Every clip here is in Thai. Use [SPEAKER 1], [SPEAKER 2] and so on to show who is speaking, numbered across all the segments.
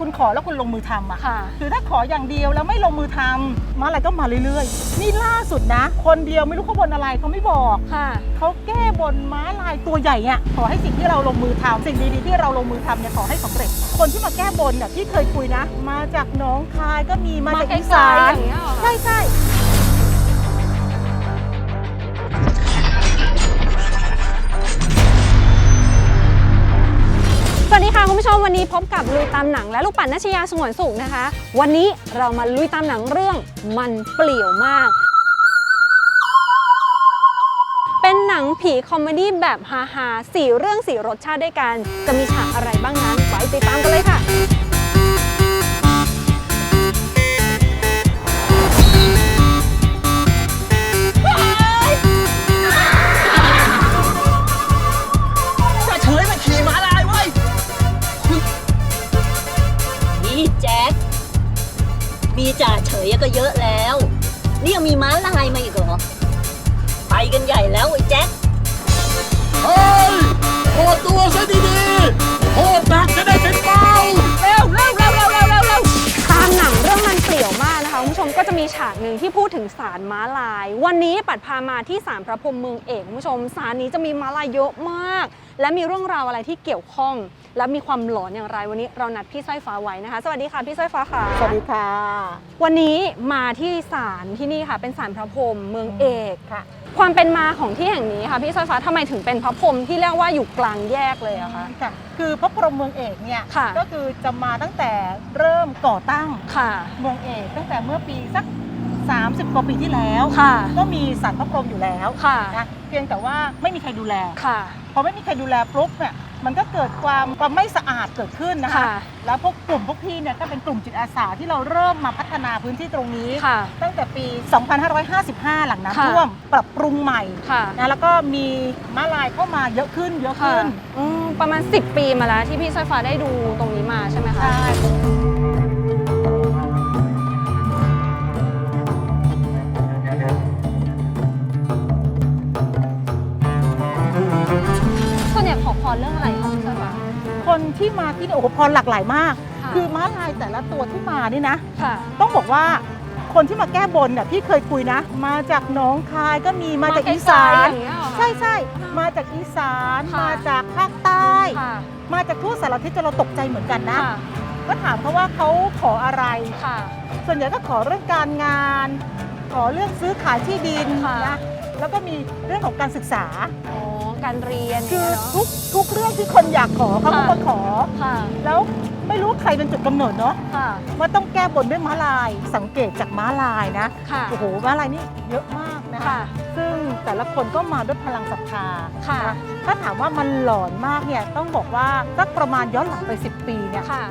[SPEAKER 1] คุณขอแล้วคุณลงมือทำอะ
[SPEAKER 2] ค่ะ
[SPEAKER 1] คือถ้าขออย่างเดียวแล้วไม่ลงมือทำมาอะไรก็มาเรื่อยๆ นี่ล่าสุดนะ คนเดียวไม่รู้เขาบนอะไรเขาไม่บอก
[SPEAKER 2] ค่ะ
[SPEAKER 1] เขาแก้บนม้าลายตัวใหญ่อะขอให้สิ่งที่เราลงมือทำสิ่งดีๆที่เราลงมือทำเนี่ยขอให้สำเร็จ คนที่มาแก้บนเนี่ยที่เคยคุยนะ มาจากหนองคายก็มีมาจาก
[SPEAKER 2] ไกล
[SPEAKER 1] อี
[SPEAKER 2] ๆ
[SPEAKER 1] สาน
[SPEAKER 2] อย่างเงี้ยเหรอคะ
[SPEAKER 1] ใช่ใช่
[SPEAKER 2] ส มวันนี้พบกับลุยตามหนังและลูกปั่นนัชยาสงวนสุขนะคะ วันนี้เรามาลุยตามหนังเรื่องมันเปลี่ยวมาก เป็นหนังผีคอมเมดี้แบบฮาฮาๆสี่เรื่องสี่รสชาติด้วยกัน จะมีฉากอะไรบ้างนั้นไปติดตามกันเลยค่ะี่
[SPEAKER 3] แจ็คมีจ่าเฉยก็เยอะแล้ว นี่ยังมีม้าลายมาอีกเหรอ ไปกันใหญ่แล้วไอ้แจ็ค
[SPEAKER 4] เฮ้ยโหดตัวซะดีๆโหดหนักจะได้เป็น
[SPEAKER 2] ป้า หนึ่งที่พูดถึงสารม้าลาย วันนี้ปัดพามาที่ศาลพระพรหมเมืองเอกคุณผู้ชมสารนี้จะมีม้าลายเยอะมาก และมีเรื่องราวอะไรที่เกี่ยวข้อง และมีความหลอนอย่างไร วันนี้เรานัดพี่สร้อยฟ้าไว้นะคะ สวัสดีค่ะพี่สร้อยฟ้าค่ะ
[SPEAKER 1] สวัสดีค่ะ
[SPEAKER 2] วันนี้มาที่ศาลที่นี่ค่ะ เป็นศาลพระพรหมเมืองเอก
[SPEAKER 1] ค่ะ
[SPEAKER 2] ความเป็นมาของที่แห่งนี้ค่ะพี่สร้อยฟ้าทำไมถึงเป็นพระพรหมที่เรียกว่าอยู่กลางแยกเลยอะคะ
[SPEAKER 1] ค่ะคือพระพรหมเมืองเอกเนี่ย
[SPEAKER 2] ค่ะ
[SPEAKER 1] ก็คือจะมาตั้งแต่เริ่มก่อตั้ง
[SPEAKER 2] ค่ะ
[SPEAKER 1] เมืองเอกตั้งแต่เมื่อปีสัก 30 กว่าปีที่แล้ว
[SPEAKER 2] ค่ะ
[SPEAKER 1] ก็มีสารพระพรหมอยู่แล้ว
[SPEAKER 2] ค่ะ
[SPEAKER 1] นะเพียงแต่ว่าไม่มีใครดูแล
[SPEAKER 2] ค่ะ
[SPEAKER 1] พอไม่มีใครดูแลปุ๊บเนี่ยมันก็เกิดความความไม่สะอาดเกิดขึ้นนะคะ
[SPEAKER 2] ค่ะ
[SPEAKER 1] แล้วพวกกลุ่มพวกพี่เนี่ยก็เป็นกลุ่มจิตอาสาที่เราเริ่มมาพัฒนาพื้นที่ตรงนี้
[SPEAKER 2] ค่ะ
[SPEAKER 1] ตั้งแต่ปี 2555 หลัง
[SPEAKER 2] ค่ะ
[SPEAKER 1] น้ำท่วมปรับปรุงใหม่
[SPEAKER 2] ค่ะ
[SPEAKER 1] นะแล้วก็มีม้าลายเข้ามาเยอะขึ้นเยอะ
[SPEAKER 2] ค่ะ
[SPEAKER 1] ขึ้น
[SPEAKER 2] อืมประมาณ 10 ปีมาแล้วที่พี่สร้อยฟ้าได้ดูตรงนี้มาใช่ไหมคะ
[SPEAKER 1] ใช่
[SPEAKER 2] รเรื่องอะไรคะพี่สร้อยฟ้า
[SPEAKER 1] คนที่มาที่นี่โอ้โหพรหลากหลายมาก
[SPEAKER 2] ค่ะ
[SPEAKER 1] คือม้าลายแต่ละตัวที่มานี่นะ
[SPEAKER 2] ค่ะ
[SPEAKER 1] ต้องบอกว่าคนที่มาแก้บนเนี่ยพี่เคยคุยนะ มาจากหนองคายก็มีมาจากอีสาน
[SPEAKER 2] อย่างเงี้ยเหรอคะ
[SPEAKER 1] ใช่ใช่มาจากอีสาน
[SPEAKER 2] ค่ะ
[SPEAKER 1] มาจากภาคใต้
[SPEAKER 2] ค่ะ
[SPEAKER 1] มาจากทั่วสารทิศจนเราตกใจเหมือนกันนะ
[SPEAKER 2] ค่ะ
[SPEAKER 1] ก็ถามเขาว่าเขาขออะไร
[SPEAKER 2] ค่ะ
[SPEAKER 1] ส่วนใหญ่ก็ขอเรื่องการงาน ขอเรื่องซื้อขายที่ดิน
[SPEAKER 2] ค่ะ
[SPEAKER 1] นะแล้วก็มีเรื่องของการศึกษา
[SPEAKER 2] อ๋อ การเรียน
[SPEAKER 1] คือ
[SPEAKER 2] เนาะ
[SPEAKER 1] ทุกทุกเรื่องที่คนอยากขอเขาก็
[SPEAKER 2] ค่ะ
[SPEAKER 1] มาขอ
[SPEAKER 2] ค่ะ
[SPEAKER 1] แล้วไม่รู้ใครเป็นจุดกำเนิดเนาะ
[SPEAKER 2] ค่ะ
[SPEAKER 1] ว่าต้องแก้บนด้วยม้าลาย สังเกตจากม้าลายนะ
[SPEAKER 2] ค่ะ
[SPEAKER 1] โอ้โห ม้าลายนี่เยอะมากนะคะ
[SPEAKER 2] ค่ะ
[SPEAKER 1] ซึ่งแต่ละคนก็มาด้วยพลังศรัทธา
[SPEAKER 2] ค่ะ
[SPEAKER 1] นถ้าถามว่ามันหลอนมากเนี่ยต้องบอกว่าสักประมาณย้อนหลังไป 10 ปีเนี่ย
[SPEAKER 2] ค่ะ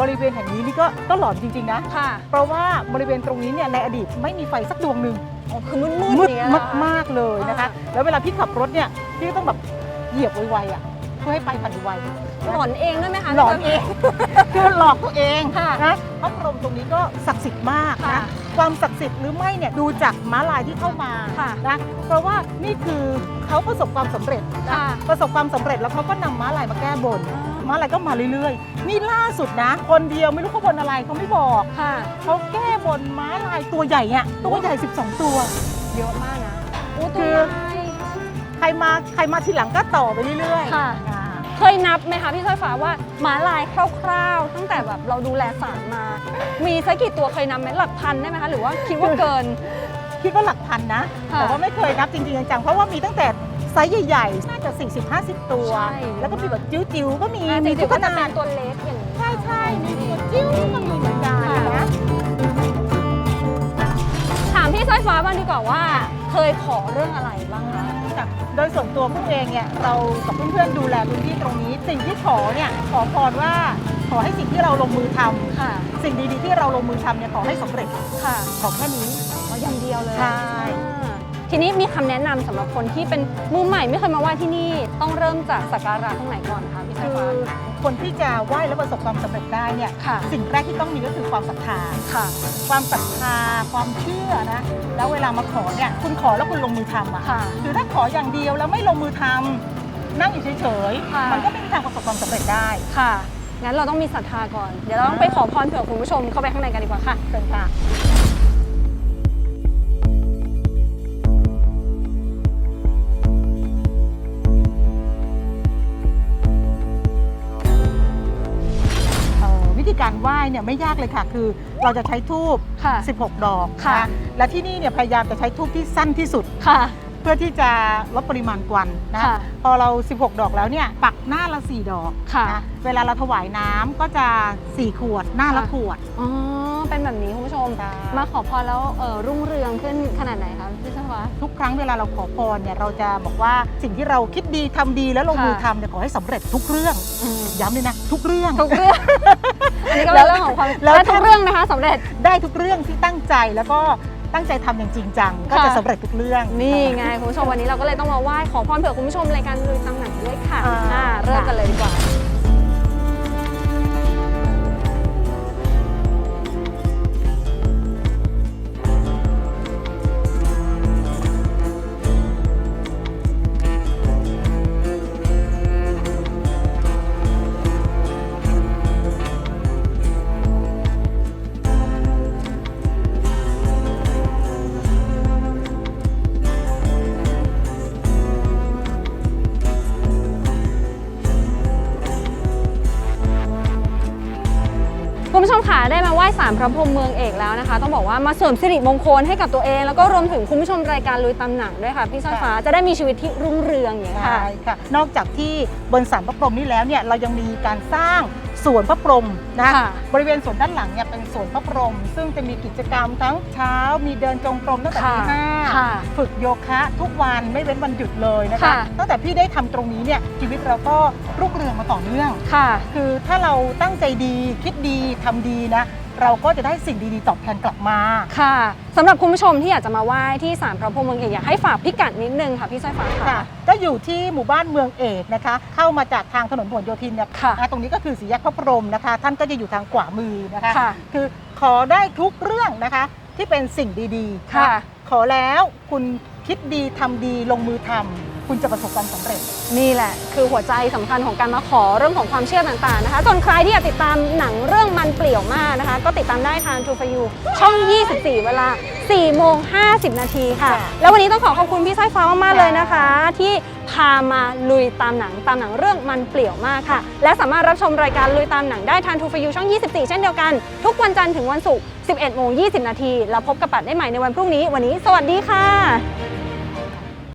[SPEAKER 1] บริเวณแห่งนี้นี่ก็ก็หลอนจริง ๆ นะ
[SPEAKER 2] ค่ะ
[SPEAKER 1] เพราะว่าบริเวณตรงนี้เนี่ยในอดีตไม่มีไฟสักดวงหนึ่ง
[SPEAKER 2] อ๋อคือมืดๆ
[SPEAKER 1] มืด
[SPEAKER 2] อย่างเงี้ยเหรอคะ
[SPEAKER 1] มากๆเลยนะคะ
[SPEAKER 2] อ่า
[SPEAKER 1] แล้วเวลาพี่ขับรถเนี่ยพี่ก็ต้องแบบเหยียบไวๆอะเพื่อให้ไปผ่านไว
[SPEAKER 2] หลอนเองด้วยไหมคะ
[SPEAKER 1] หลอนเอง คือหลอกตัวเอง
[SPEAKER 2] ค่ะ
[SPEAKER 1] นะพระพรหมตรงนี้ก็ศักดิ์สิทธิ์มาก
[SPEAKER 2] ค่ะ
[SPEAKER 1] นะความศักดิ์สิทธิ์หรือไม่เนี่ยดูจากม้าลายที่เข้ามา
[SPEAKER 2] ค่ะ
[SPEAKER 1] นะเพราะว่านี่คือเขาประสบความสำเร็จนะ
[SPEAKER 2] ค่ะ
[SPEAKER 1] ประสบความสำเร็จแล้วเขาก็นำม้าลายมาแก้บน ม้าลายก็มาเรื่อยๆ นี่ล่าสุดนะ คนเดียวไม่รู้เขาบนอะไรเขาไม่บอก
[SPEAKER 2] ค่ะ
[SPEAKER 1] เขาแก้บนม้าลายตัวใหญ่อะตัวใหญ่ 12 ตัว
[SPEAKER 2] เยอะมากนะอู้
[SPEAKER 1] คื
[SPEAKER 2] ตัว
[SPEAKER 1] อ
[SPEAKER 2] ใหญ่
[SPEAKER 1] ใครมาใครมาทีหลังก็ต่อไปเรื่อยๆ
[SPEAKER 2] ค่ะ
[SPEAKER 1] อ่า
[SPEAKER 2] เคยนับไหมคะพี่สร้อยฟ้าว่าหมาลายคร่าวๆ ตั้งแต่แบบเราดูแลสารมา มีสักกี่ตัวเคยนับไหมหลักพันได้ไหมคะ หรือว่าคิดว่าเกิน
[SPEAKER 1] คิดว่าหลักพันนะ
[SPEAKER 2] ค่ะ
[SPEAKER 1] แต่ว่าไม่เคยนับจริงๆจังๆเพราะว่ามีตั้งแต่ ไซส์ใหญ่ๆน่าจะ 40-50 ตัว
[SPEAKER 2] ใช่
[SPEAKER 1] แล้วก็มีแบบจิ๋วๆก็มี
[SPEAKER 2] อ่าจ
[SPEAKER 1] มี
[SPEAKER 2] ริ
[SPEAKER 1] ทุ
[SPEAKER 2] ง
[SPEAKER 1] ก
[SPEAKER 2] ๆ
[SPEAKER 1] ข
[SPEAKER 2] ก็จะ
[SPEAKER 1] นา
[SPEAKER 2] เป็
[SPEAKER 1] ด
[SPEAKER 2] นตัวเล็กอย่างนี้
[SPEAKER 1] ใช่ใช่ๆมีตัวจิ๋วก็มีเหมือนกันนะ
[SPEAKER 2] ถามพี่สร้อยฟ้าบ้างดีกว่าว่า เคยขอเรื่องอะไรบ้างคะ
[SPEAKER 1] ค่ะโดยส่วนตัวพวกเองเนี่ยเรากับเพื่อนๆดูแลพื้นที่ตรงนี้ สิ่งที่ขอเนี่ยขอพรว่าขอให้สิ่งที่เราลงมือทำ
[SPEAKER 2] ค่ะ
[SPEAKER 1] สิ่งดีๆที่เราลงมือทำเนี่ยขอให้สำเร็จ
[SPEAKER 2] ค่ะ
[SPEAKER 1] ขอแค่นี้
[SPEAKER 2] อ๋ออย่างเดียวเลย
[SPEAKER 1] ใช่
[SPEAKER 2] อ่า ทีนี้มีคำแนะนำสำหรับคนที่เป็นมือใหม่ไม่เคยมาไหว้ที่นี่ต้องเริ่มจากสักการะตรงไหนก่อนคะพี่สาย
[SPEAKER 1] คือ
[SPEAKER 2] ฟ้า
[SPEAKER 1] คนที่จะไหว้และประสบความสำเร็จได้เนี่ย
[SPEAKER 2] ค่ะ
[SPEAKER 1] สิ่งแรกที่ต้องมีก็คือความศรัทธา
[SPEAKER 2] ค่ะ
[SPEAKER 1] ความศรัทธาความเชื่อนะแล้วเวลามาขอเนี่ยคุณขอแล้วคุณลงมือทำอะ
[SPEAKER 2] ค่ะ
[SPEAKER 1] คือถ้าขออย่างเดียวแล้วไม่ลงมือทำนั่งอยู่เฉย
[SPEAKER 2] ค่ะ
[SPEAKER 1] ๆมันก็ไม่มีทางประสบความสำเร็จได้
[SPEAKER 2] ค่ะ งั้นเราต้องมีศรัทธาก่อน เดี๋ยวเราต้องไปขอพรเผื่อคุณผู้ชมเข้าไปข้างในกันดีกว่าค่ะ
[SPEAKER 1] เชิญค่ะ ไหว้เนี่ยไม่ยากเลยค่ะ คือเราจะใช้ทูบ
[SPEAKER 2] ค่ะ
[SPEAKER 1] 16 ดอก
[SPEAKER 2] ค่ะ
[SPEAKER 1] นและที่นี่เนี่ยพยายามจะใช้ทูบที่สั้นที่สุด
[SPEAKER 2] ค่ะ
[SPEAKER 1] เพื่อที่จะลดปริมาณควันนะ
[SPEAKER 2] ค่ะ
[SPEAKER 1] พอเรา 16 ดอกแล้วเนี่ยปักหน้าละ 4 ดอก
[SPEAKER 2] ค่ะ
[SPEAKER 1] นะเวลาเราถวายน้ำก็จะ 4 ขวดหน้าละ
[SPEAKER 2] ค่ะ
[SPEAKER 1] ขวด
[SPEAKER 2] อ๋อเป็นแบบนี้คุณผู้ชม
[SPEAKER 1] ใช่
[SPEAKER 2] มาขอพรแล้วเออรุ่งเรืองขึ้นขนาดไหนคะพี่ชวา
[SPEAKER 1] ทุกครั้งเวลาเราขอพรเนี่ยเราจะบอกว่าสิ่งที่เราคิดดีทำดีแล้วลง
[SPEAKER 2] ค่ะ
[SPEAKER 1] มือทำเนี่ยขอให้สำเร็จทุกเรื่อง ย้ำเลยนะ ทุกเรื่อง
[SPEAKER 2] ทุกเรื่อง อันนี้ก็เป็นเรื่องของความ
[SPEAKER 1] แล้ว
[SPEAKER 2] และทุกเรื่องนะคะสำเร็จ
[SPEAKER 1] ได้ทุกเรื่องที่ตั้งใจแล้วก็ ตั้งใจทำอย่างจริงจัง ก็จะ
[SPEAKER 2] ค่ะ
[SPEAKER 1] สำเร็จทุกเรื่อง
[SPEAKER 2] นี่ไงคุณผู้ชมวันนี้เราก็เลยต้องมาไหว้ขอพรเผื่อคุณผู้ชมรายการลุยตำหนักด้วยค่ะ
[SPEAKER 1] อ่า
[SPEAKER 2] อ่าเริ่มกันเลยดีกว่า คุณผู้ชมค่ะได้มาไหว้สารพระพรหมเมืองเอกแล้วนะคะ ต้องบอกว่ามาเสริมสิริมงคลให้กับตัวเอง แล้วก็รวมถึงคุณผู้ชมรายการลุยตำหนักด้วยค่ะพี่สร้อยฟ้าจะได้มีชีวิตที่รุ่งเรืองอย่างนี้ยค่ะ
[SPEAKER 1] ใช่ค่ะ นอกจากที่บนสารพระพรหมนี่แล้วเนี่ยเรายังมีการสร้าง สวนพระพรหมนะ
[SPEAKER 2] ค่ะ
[SPEAKER 1] บริเวณสวนด้านหลังเนี่ยเป็นสวนพระพรหมซึ่งจะมีกิจกรรมทั้งเช้า มีเดินจงกรมตั้งแต่
[SPEAKER 2] ค่ะ
[SPEAKER 1] ตีห้า
[SPEAKER 2] ค่ะ
[SPEAKER 1] ฝึกโยคะทุกวันไม่เว้นวันหยุดเลยนะคะ
[SPEAKER 2] ค่ะ
[SPEAKER 1] ตั้งแต่พี่ได้ทำตรงนี้เนี่ยชีวิตเราก็รุ่งเรืองมาต่อเนื่อง
[SPEAKER 2] ค่ะ
[SPEAKER 1] คือถ้าเราตั้งใจดีคิดดีทำดีนะ เราก็จะได้สิ่งดีๆตอบแทนกลับมา
[SPEAKER 2] ค่ะสำหรับคุณผู้ชมที่อยากจะมาไหว้ที่ศาลพระพรหมเมืองเอกอยากให้ฝากพิกัดนิดนึงค่ะพี่สร้อยฟ้า
[SPEAKER 1] ค่ะ
[SPEAKER 2] ค่ะ
[SPEAKER 1] ก็อยู่ที่หมู่บ้านเมืองเอกนะคะ เข้ามาจากทางถนนพหลโยธินเนี่ย
[SPEAKER 2] ค่ะ
[SPEAKER 1] อ่าตรงนี้ก็คือสีแยกพระพรหมนะคะ ท่านก็จะอยู่ทางขวามือนะคะ
[SPEAKER 2] ค่ะ
[SPEAKER 1] คือขอได้ทุกเรื่องนะคะที่เป็นสิ่งดีๆ
[SPEAKER 2] ค่ะ
[SPEAKER 1] นขอแล้วคุณคิดดีทำดีลงมือทำ คุณจะประสบความสำเร็จ
[SPEAKER 2] นี่แหละ คือหัวใจสำคัญของการมาขอเรื่องของความเชื่อต่างๆนะคะส่วนใครที่อยากติดตามหนังเรื่องมันเปลี่ยวมากนะคะ ก็ติดตามได้ทาง True for You ช่อง 24 เวลา 4 โมง 50 นาทีค่ะ
[SPEAKER 1] ค่ะ
[SPEAKER 2] แล้ววันนี้ต้องขอขอบคุณพี่สร้อยฟ้ามากๆ
[SPEAKER 1] ค่ะ
[SPEAKER 2] เลยนะคะ ที่พามาลุยตามหนังตามหนังเรื่องมันเปลี่ยวมากค่ะ และสามารถรับชมรายการลุยตามหนังได้ทาง True for You ช่อง 24 เช่นเดียวกัน ทุกวันจันทร์ถึงวันศุกร์11โมง20 นาทีแล้วพบกับปัดได้ใหม่ในวันพรุ่งนี้ วันนี้ สวัสดีค่ะ